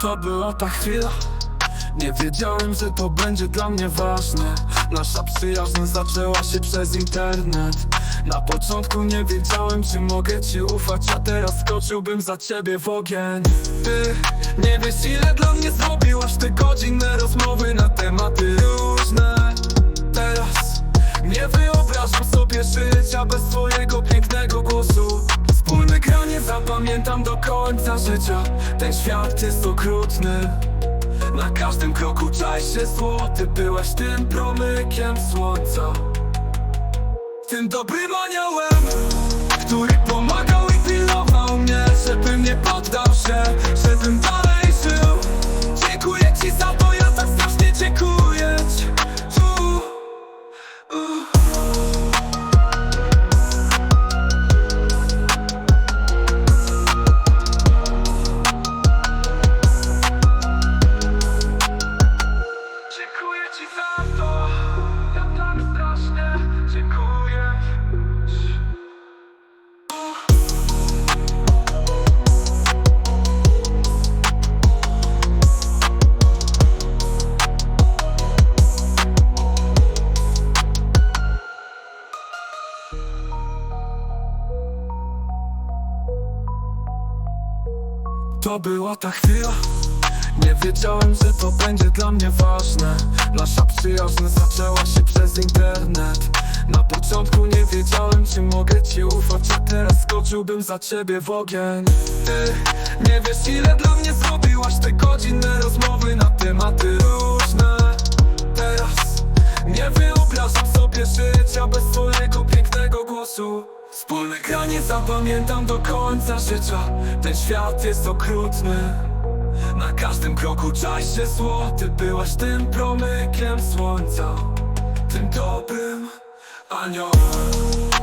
To była ta chwila. Nie wiedziałem, że to będzie dla mnie ważne. Nasza przyjaźń zaczęła się przez internet. Na początku nie wiedziałem, czy mogę ci ufać A teraz skoczyłbym za ciebie w ogień. Ty nie wiesz ile dla mnie zrobiłaś Te godzinne rozmowy na tematy różne. Teraz nie wyobrażam sobie życia bez twojego do końca życia. Ten świat jest okrutny. Na każdym kroku czai się zło Ty byłeś tym promykiem słońca. Tym dobrym aniołem Który pomagał i pilnował mnie Żebym nie poddał się To była ta chwila. Nie wiedziałem, że to będzie dla mnie ważne. Nasza przyjaźń zaczęła się przez internet. Na początku nie wiedziałem, czy mogę ci ufać A teraz skoczyłbym za ciebie w ogień. Ty nie wiesz ile dla mnie zrobiłaś Te godzinne rozmowy na tematy różne. Teraz nie wyobrażam sobie życia bez twojego pięknego głosu Wspólne granie zapamiętam do końca życia. Ten świat jest okrutny. Na każdym kroku czai się zło Ty byłaś tym promykiem słońca. Tym dobrym aniołem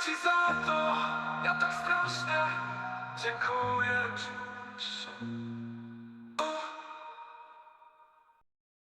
ci za to, ja tak strasznie dziękuję ci.